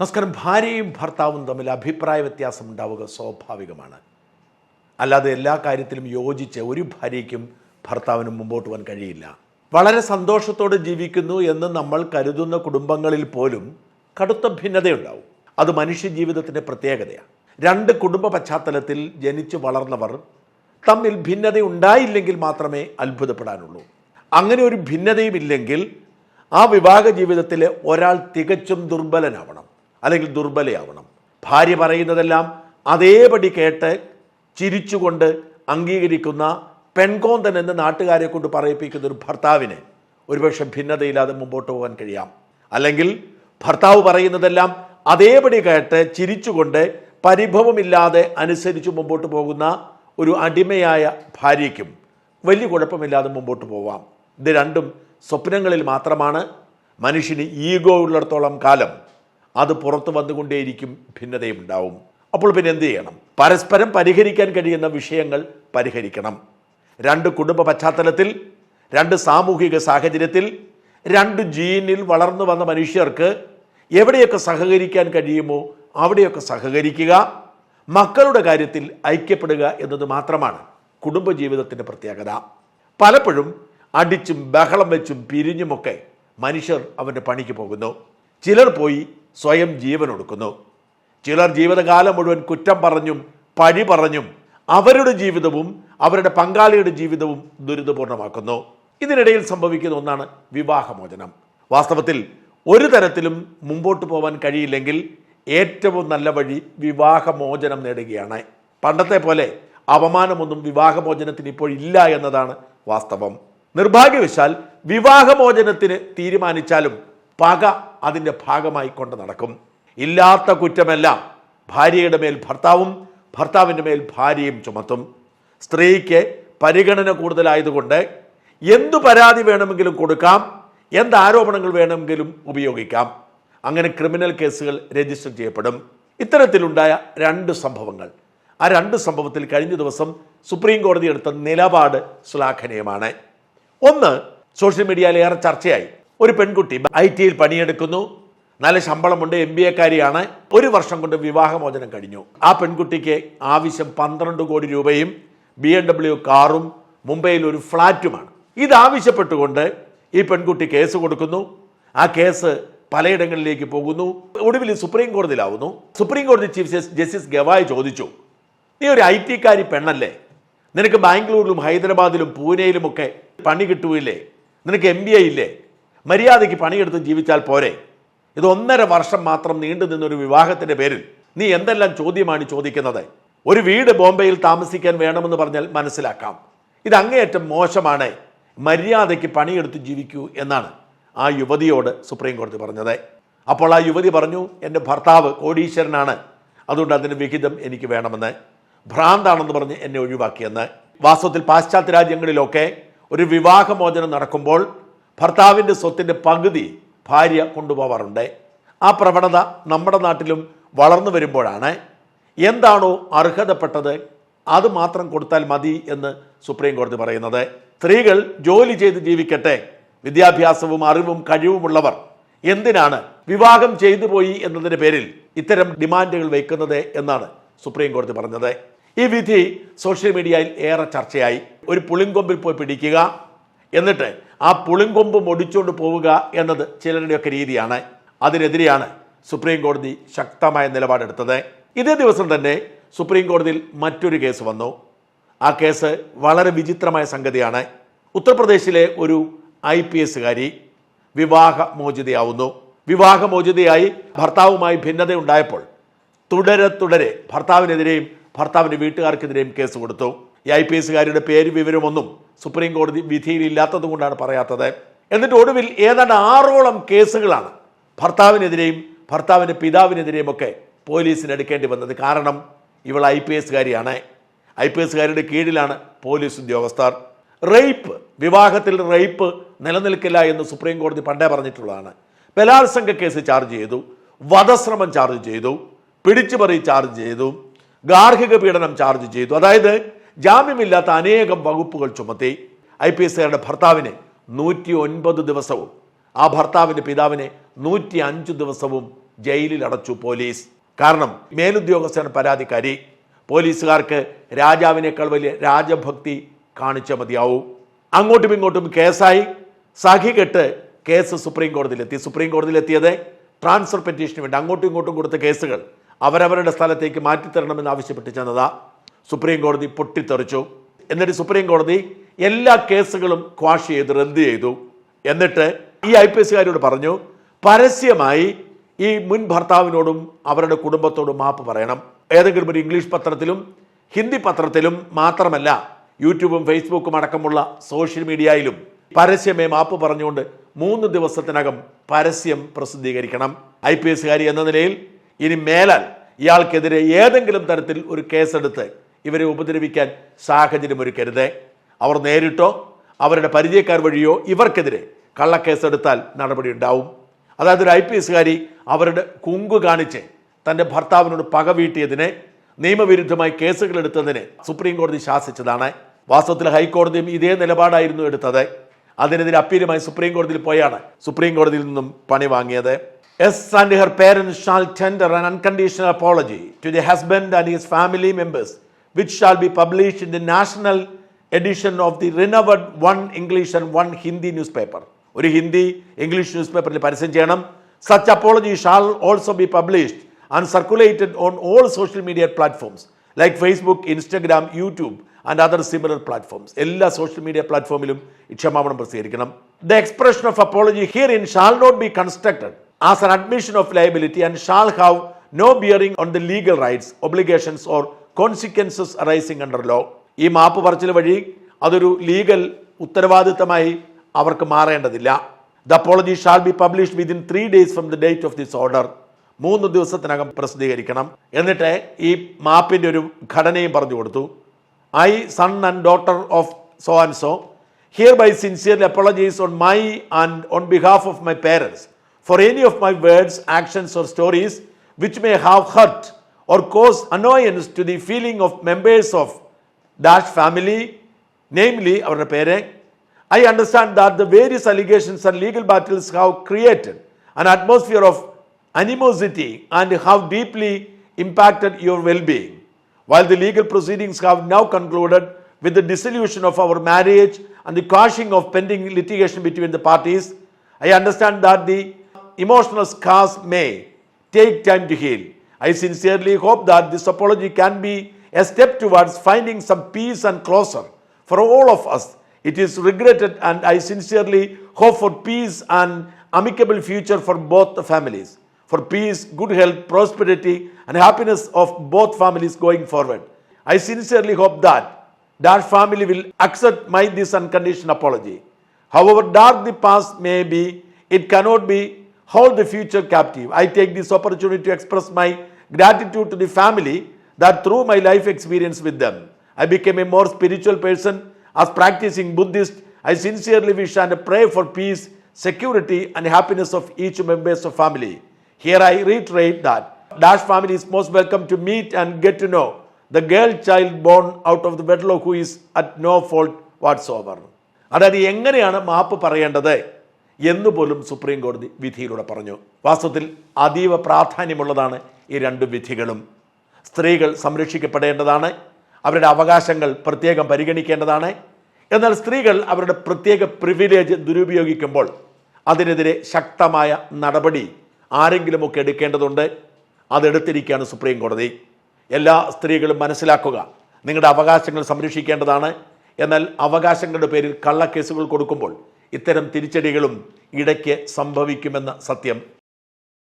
നമസ്കാരം. ഭാര്യയും ഭർത്താവും തമ്മിൽ അഭിപ്രായ വ്യത്യാസം ഉണ്ടാവുക സ്വാഭാവികമാണ്. അല്ലാതെ എല്ലാ കാര്യത്തിലും യോജിച്ച് ഒരു ഭാര്യയ്ക്കും ഭർത്താവിനും മുമ്പോട്ട് പോകാൻ കഴിയില്ല. വളരെ സന്തോഷത്തോടെ ജീവിക്കുന്നു എന്ന് നമ്മൾ കരുതുന്ന കുടുംബങ്ങളിൽ പോലും കടുത്ത ഭിന്നതയുണ്ടാവും. അത് മനുഷ്യ ജീവിതത്തിന്റെ പ്രത്യേകതയാണ്. രണ്ട് കുടുംബ പശ്ചാത്തലത്തിൽ ജനിച്ചു വളർന്നവർ തമ്മിൽ ഭിന്നത ഉണ്ടായില്ലെങ്കിൽ മാത്രമേ അത്ഭുതപ്പെടാനുള്ളൂ. അങ്ങനെ ഒരു ഭിന്നതയും ഇല്ലെങ്കിൽ ആ വിവാഹ ജീവിതത്തിലെ ഒരാൾ തികച്ചും ദുർബലനാവണം. അല്ലെങ്കിൽ ദുർബലയാവണം. ഭാര്യ പറയുന്നതെല്ലാം അതേപടി കേട്ട് ചിരിച്ചുകൊണ്ട് അംഗീകരിക്കുന്ന പെൺകോന്തൻ എന്ന് നാട്ടുകാരെ കൊണ്ട് പറയിപ്പിക്കുന്ന ഒരു ഭർത്താവിനെ ഒരുപക്ഷെ ഭിന്നതയില്ലാതെ മുമ്പോട്ട് പോകാൻ കഴിയാം. അല്ലെങ്കിൽ ഭർത്താവ് പറയുന്നതെല്ലാം അതേപടി കേട്ട് ചിരിച്ചുകൊണ്ട് പരിഭവമില്ലാതെ അനുസരിച്ച് മുമ്പോട്ട് പോകുന്ന ഒരു അടിമയായ ഭാര്യയ്ക്കും വലിയ കുഴപ്പമില്ലാതെ മുമ്പോട്ട് പോവാം. ഇത് രണ്ടും സ്വപ്നങ്ങളിൽ മാത്രമാണ്. മനുഷ്യന് ഈഗോ ഉള്ളിടത്തോളം കാലം അത് പുറത്തു വന്നുകൊണ്ടേയിരിക്കും ഭിന്നതയും ഉണ്ടാവും അപ്പോൾ പിന്നെ എന്ത് ചെയ്യണം? പരസ്പരം പരിഹരിക്കാൻ കഴിയുന്ന വിഷയങ്ങൾ പരിഹരിക്കണം. രണ്ട് കുടുംബ പശ്ചാത്തലത്തിൽ രണ്ട് സാമൂഹിക സാഹചര്യത്തിൽ രണ്ട് ജീനിൽ വളർന്നു വന്ന മനുഷ്യർക്ക് എവിടെയൊക്കെ സഹകരിക്കാൻ കഴിയുമോ അവിടെയൊക്കെ സഹകരിക്കുക മക്കളുടെ കാര്യത്തിൽ ഐക്യപ്പെടുക എന്നത് മാത്രമാണ് കുടുംബജീവിതത്തിന്റെ പ്രത്യേകത. പലപ്പോഴും അടിച്ചും ബഹളം വെച്ചും പിരിഞ്ഞുമൊക്കെ മനുഷ്യർ അവന്റെ പണിക്ക് പോകുന്നു. ചിലർ പോയി സ്വയം ജീവൻ ഒടുക്കുന്നു. ചിലർ ജീവിതകാലം മുഴുവൻ കുറ്റം പറഞ്ഞും പഴി പറഞ്ഞും അവരുടെ ജീവിതവും അവരുടെ പങ്കാളിയുടെ ജീവിതവും ദുരിതപൂർണമാക്കുന്നു. ഇതിനിടയിൽ സംഭവിക്കുന്ന ഒന്നാണ് വിവാഹമോചനം. വാസ്തവത്തിൽ ഒരു തരത്തിലും മുമ്പോട്ട് പോകാൻ കഴിയില്ലെങ്കിൽ ഏറ്റവും നല്ല വഴി വിവാഹമോചനം നേടുകയാണ്. പണ്ടത്തെ പോലെ അപമാനമൊന്നും വിവാഹമോചനത്തിന് ഇപ്പോൾ ഇല്ല എന്നതാണ് വാസ്തവം. നിർഭാഗ്യവശാൽ വിവാഹമോചനത്തിന് തീരുമാനിച്ചാലും പക അതിന്റെ ഭാഗമായി കൊണ്ട് നടക്കും. ഇല്ലാത്ത കുറ്റമെല്ലാം ഭാര്യയുടെ മേൽ ഭർത്താവും ഭർത്താവിന്റെ മേൽ ഭാര്യയും ചുമത്തും. സ്ത്രീക്ക് പരിഗണന കൂടുതലായതുകൊണ്ട് എന്തു പരാതി വേണമെങ്കിലും കൊടുക്കാം എന്ത് ആരോപണങ്ങൾ വേണമെങ്കിലും ഉപയോഗിക്കാം. അങ്ങനെ ക്രിമിനൽ കേസുകൾ രജിസ്റ്റർ ചെയ്യപ്പെടും. ഇത്തരത്തിലുണ്ടായ രണ്ട് സംഭവങ്ങൾ. ആ രണ്ട് സംഭവത്തിൽ കഴിഞ്ഞ ദിവസം സുപ്രീം കോടതി എടുത്ത നിലപാട് ശ്ലാഘനീയമാണ്. ഒന്ന് സോഷ്യൽ മീഡിയയിൽ ഏറെ ചർച്ചയായി. ഒരു പെൺകുട്ടി ഐ ടിയിൽ പണിയെടുക്കുന്നു. നല്ല ശമ്പളമുണ്ട് എം ബി എക്കാരിയാണ്. ഒരു വർഷം കൊണ്ട് വിവാഹമോചനം കഴിഞ്ഞു. ആ പെൺകുട്ടിക്ക് ആവശ്യം പന്ത്രണ്ട് കോടി രൂപയും ബി എം ഡബ്ല്യു കാറും മുംബൈയിൽ ഒരു ഫ്ലാറ്റുമാണ് ഇത് ആവശ്യപ്പെട്ടുകൊണ്ട് ഈ പെൺകുട്ടി കേസ് കൊടുക്കുന്നു. ആ കേസ് പലയിടങ്ങളിലേക്ക് പോകുന്നു. ഒടുവിൽ സുപ്രീം കോടതിയിലാവുന്നു. സുപ്രീം കോടതി ചീഫ് ജസ്റ്റിസ് ഗവായ് ചോദിച്ചു നീ ഒരു ഐ ടിക്കാരി പെണ്ണല്ലേ? നിനക്ക് ബാംഗ്ലൂരിലും ഹൈദരാബാദിലും പൂനെയിലുമൊക്കെ പണി കിട്ടൂല്ലേ? നിനക്ക് എം ബി എ ഇല്ലേ? മര്യാദയ്ക്ക് പണിയെടുത്ത് ജീവിച്ചാൽ പോരെ. ഇത് ഒന്നര വർഷം മാത്രം നീണ്ടു നിന്നൊരു വിവാഹത്തിന്റെ പേരിൽ നീ എന്തെല്ലാം ചോദ്യമാണ് ചോദിക്കുന്നത്? ഒരു വീട് ബോംബെയിൽ താമസിക്കാൻ വേണമെന്ന് പറഞ്ഞാൽ മനസ്സിലാക്കാം. ഇത് അങ്ങേയറ്റം മോശമാണ്. മര്യാദയ്ക്ക് പണിയെടുത്ത് ജീവിക്കൂ എന്നാണ് ആ യുവതിയോട് സുപ്രീം കോടതി പറഞ്ഞത്. അപ്പോൾ ആ യുവതി പറഞ്ഞു എന്റെ ഭർത്താവ് കോടീശ്വരനാണ്. അതുകൊണ്ട് അതിന് വിഹിതം എനിക്ക് വേണമെന്ന്. ഭ്രാന്താണെന്ന് പറഞ്ഞ് എന്നെ ഒഴിവാക്കിയെന്ന്. വാസ്തവത്തിൽ പാശ്ചാത്യ രാജ്യങ്ങളിലൊക്കെ ഒരു വിവാഹമോചനം നടക്കുമ്പോൾ ഭർത്താവിന്റെ സ്വത്തിന്റെ പകുതി ഭാര്യ കൊണ്ടുപോവാറുണ്ട്. ആ പ്രവണത നമ്മുടെ നാട്ടിലും വളർന്നു വരുമ്പോഴാണ്. എന്താണോ അർഹതപ്പെട്ടത് അത് മാത്രം കൊടുത്താൽ മതി എന്ന് സുപ്രീം കോടതി പറയുന്നത്. സ്ത്രീകൾ ജോലി ചെയ്ത് ജീവിക്കട്ടെ. വിദ്യാഭ്യാസവും അറിവും കഴിവുമുള്ളവർ എന്തിനാണ് വിവാഹം ചെയ്തു പോയി എന്നതിന്റെ പേരിൽ ഇത്തരം ഡിമാൻഡുകൾ വയ്ക്കുന്നത് എന്നാണ് സുപ്രീം കോടതി പറഞ്ഞത്. ഈ വിധി സോഷ്യൽ മീഡിയയിൽ ഏറെ ചർച്ചയായി. ഒരു പുളിങ്കൊമ്പിൽ പോയി പിടിക്കുക. എന്നിട്ട് ആ പുളിങ്കൊമ്പ് ഒടിച്ചുകൊണ്ട് പോവുക എന്നത് ചിലരുടെയൊക്കെ രീതിയാണ്. അതിനെതിരെയാണ് സുപ്രീം കോടതി ശക്തമായ നിലപാടെടുത്തത്. ഇതേ ദിവസം തന്നെ സുപ്രീം കോടതിയിൽ മറ്റൊരു കേസ് വന്നു. ആ കേസ് വളരെ വിചിത്രമായ സംഗതിയാണ്. ഉത്തർപ്രദേശിലെ ഒരു ഐ പി എസുകാരി വിവാഹമോചിതയാവുന്നു. വിവാഹമോചിതയായി ഭർത്താവുമായി ഭിന്നതയുണ്ടായപ്പോൾ തുടരെ തുടരെ ഭർത്താവിനെതിരെയും ഭർത്താവിന്റെ വീട്ടുകാർക്കെതിരെയും കേസ് കൊടുത്തു. ഈ ഐ പി എസുകാരുടെ പേര് വിവരമൊന്നും സുപ്രീം കോടതി വിധിയിൽ കൊണ്ടാണ് പറയാത്തത്. എന്നിട്ട് ഒടുവിൽ ഏതാണ്ട് ആറോളം കേസുകളാണ് ഭർത്താവിനെതിരെയും ഭർത്താവിന്റെ പിതാവിനെതിരെയും ഒക്കെ പോലീസിന് എടുക്കേണ്ടി വന്നത്. കാരണം ഇവൾ ഐ പി എസുകാരിയാണ് ഐ പി എസുകാരുടെ കീഴിലാണ് പോലീസ് ഉദ്യോഗസ്ഥർ. റേപ്പ് വിവാഹത്തിൽ റേപ്പ് നിലനിൽക്കില്ല എന്ന് സുപ്രീം കോടതി പണ്ടേ പറഞ്ഞിട്ടുള്ളതാണ്. ബലാത്സംഗ കേസ് ചാർജ് ചെയ്തു വധശ്രമം ചാർജ് ചെയ്തു പിടിച്ചുപറി ചാർജ് ചെയ്തു ഗാർഹിക പീഡനം ചാർജ് ചെയ്തു. അതായത് ജാമ്യമില്ലാത്ത അനേകം വകുപ്പുകൾ ചുമത്തി. ഐ പി എസുകാരുടെ ഭർത്താവിനെ നൂറ്റി ഒൻപത് ദിവസവും ആ ഭർത്താവിന്റെ പിതാവിനെ നൂറ്റി അഞ്ച് ദിവസവും ജയിലിൽ അടച്ചു പോലീസ്. കാരണം മേലുദ്യോഗസ്ഥനാണ് പരാതിക്കാരി പോലീസുകാർക്ക് രാജാവിനേക്കാൾ വലിയ രാജഭക്തി കാണിച്ച മതിയാവും. അങ്ങോട്ടും ഇങ്ങോട്ടും കേസായി. സഖികെട്ട് കേസ് സുപ്രീം കോടതിയിലെത്തി. സുപ്രീം കോടതിയിലെത്തിയത് ട്രാൻസ്ഫർ പെറ്റീഷന് വേണ്ടി അങ്ങോട്ടും ഇങ്ങോട്ടും കൊടുത്ത കേസുകൾ അവരവരുടെ സ്ഥലത്തേക്ക് മാറ്റിത്തരണമെന്ന് ആവശ്യപ്പെട്ട് ചെന്നതാ. സുപ്രീം കോടതി പൊട്ടിത്തെറിച്ചു. എന്നിട്ട് സുപ്രീം കോടതി എല്ലാ കേസുകളും ക്വാഷ് ചെയ്ത് റദ്ദ് ചെയ്തു. എന്നിട്ട് ഈ ഐ പി എസുകാരോട് പറഞ്ഞു പരസ്യമായി ഈ മുൻ ഭർത്താവിനോടും അവരുടെ കുടുംബത്തോടും മാപ്പ് പറയണം. ഏതെങ്കിലും ഒരു ഇംഗ്ലീഷ് പത്രത്തിലും ഹിന്ദി പത്രത്തിലും മാത്രമല്ല യൂട്യൂബും ഫേസ്ബുക്കും അടക്കമുള്ള സോഷ്യൽ മീഡിയയിലും പരസ്യമേ മാപ്പ് പറഞ്ഞുകൊണ്ട് മൂന്ന് ദിവസത്തിനകം പരസ്യം പ്രസിദ്ധീകരിക്കണം. ഐ പി എസുകാരി എന്ന നിലയിൽ ഇനി മേലാൽ ഇയാൾക്കെതിരെ ഏതെങ്കിലും തരത്തിൽ ഒരു കേസെടുത്ത് ഇവരെ ഉപദ്രവിക്കാൻ സാഹചര്യം ഒരുക്കരുത്. അവർ നേരിട്ടോ അവരുടെ പരിചയക്കാർ വഴിയോ ഇവർക്കെതിരെ കള്ളക്കേസെടുത്താൽ നടപടി ഉണ്ടാവും. അതായത് ഒരു ഐ പി എസുകാരി അവരുടെ കുങ്കു കാണിച്ച് തന്റെ ഭർത്താവിനോട് പക വീട്ടിയതിനെ നിയമവിരുദ്ധമായി കേസുകൾ എടുത്തതിനെ സുപ്രീം കോടതി ശാസിച്ചതാണ്. വാസ്തവത്തിൽ ഹൈക്കോടതിയും ഇതേ നിലപാടായിരുന്നു എടുത്തത്. അതിനെതിരെ അപ്പീലുമായി സുപ്രീം കോടതിയിൽ പോയാണ് സുപ്രീം കോടതിയിൽ നിന്നും പണി വാങ്ങിയത്. S and her parents shall tender and unconditional apology to the husband and his family members shall be publish in the national edition of the renowned one English and one Hindi news paper ഒരു Hindi English news പേപ്പറിൽ പരസ്യം ചെയ്യണം. Such apology shall also be published and circulated on all social media platforms like Facebook Instagram YouTube and other similar platforms എല്ലാ social media പ്ലാറ്റ്ഫോമിലും ക്ഷമാപണം പ്രസിദ്ധീകരിക്കണം. The expression of apology herein shall not be constructed as an admission of liability and shall have no bearing on the legal rights obligations or consequences arising under law ഈ മാപ്പ് പറച്ചിൽ വഴി അതൊരു legal ഉത്തരവാദിത്തമായി അവർക്ക് മാറേണ്ടതില്ല. The apology shall be publish within three days from the date of this order മൂന്ന് ദിവസത്തിനകം പ്രസിദ്ധീകരിക്കണം. എന്നിട്ട് ഈ മാപ്പിന്റെ ഒരു ഘടനയും പറഞ്ഞു കൊടുത്തു. I son and daughter of so and so hereby sincerely apologies on my and on behalf of my parents for any of my words actions or stories which may have hurt or cause annoyance to the feeling of members of that family, namely our parent. I understand that the various allegations and legal battles have created an atmosphere of animosity and have deeply impacted your well-being. While the legal proceedings have now concluded with the dissolution of our marriage and the quashing of pending litigation between the parties, I understand that the emotional scars may take time to heal. I sincerely hope that this apology can be a step towards finding some peace and closure for all of us. It is regretted and I sincerely hope for peace and amicable future for both the families. For peace, good health, prosperity and happiness of both families going forward. I sincerely hope that that family will accept my this unconditional apology. However dark the past may be, it cannot be hold the future captive. I take this opportunity to express my gratitude to the family that through my life experience with them, I became a more spiritual person. As practicing Buddhist, I sincerely wish and pray for peace, security, and happiness of each members of family. Here I reiterate that Dash family is most welcome to meet and get to know the girl child born out of the wedlock who is at no fault whatsoever. അതായത് എങ്ങനെയാണ് മാപ്പ് പറയേണ്ടത് എന്ന് പോലും supreme കോടതി വിധിയിലൂടെ പറഞ്ഞു. വാസ്തവത്തിൽ അതീവ പ്രാധാന്യമുള്ളതാണ് ഈ രണ്ട് വിധികളും. സ്ത്രീകൾ സംരക്ഷിക്കപ്പെടേണ്ടതാണ് അവരുടെ അവകാശങ്ങൾ പ്രത്യേകം പരിഗണിക്കേണ്ടതാണ്. എന്നാൽ സ്ത്രീകൾ അവരുടെ പ്രത്യേക പ്രിവിലേജ് ദുരുപയോഗിക്കുമ്പോൾ അതിനെതിരെ ശക്തമായ നടപടി ആരെങ്കിലുമൊക്കെ എടുക്കേണ്ടതുണ്ട്. അതെടുത്തിരിക്കുകയാണ് സുപ്രീം കോടതി. എല്ലാ സ്ത്രീകളും മനസ്സിലാക്കുക നിങ്ങളുടെ അവകാശങ്ങൾ സംരക്ഷിക്കേണ്ടതാണ്. എന്നാൽ അവകാശങ്ങളുടെ പേരിൽ കള്ളക്കേസുകൾ കൊടുക്കുമ്പോൾ ഇത്തരം തിരിച്ചടികളും ഇടയ്ക്ക് സംഭവിക്കുമെന്ന സത്യം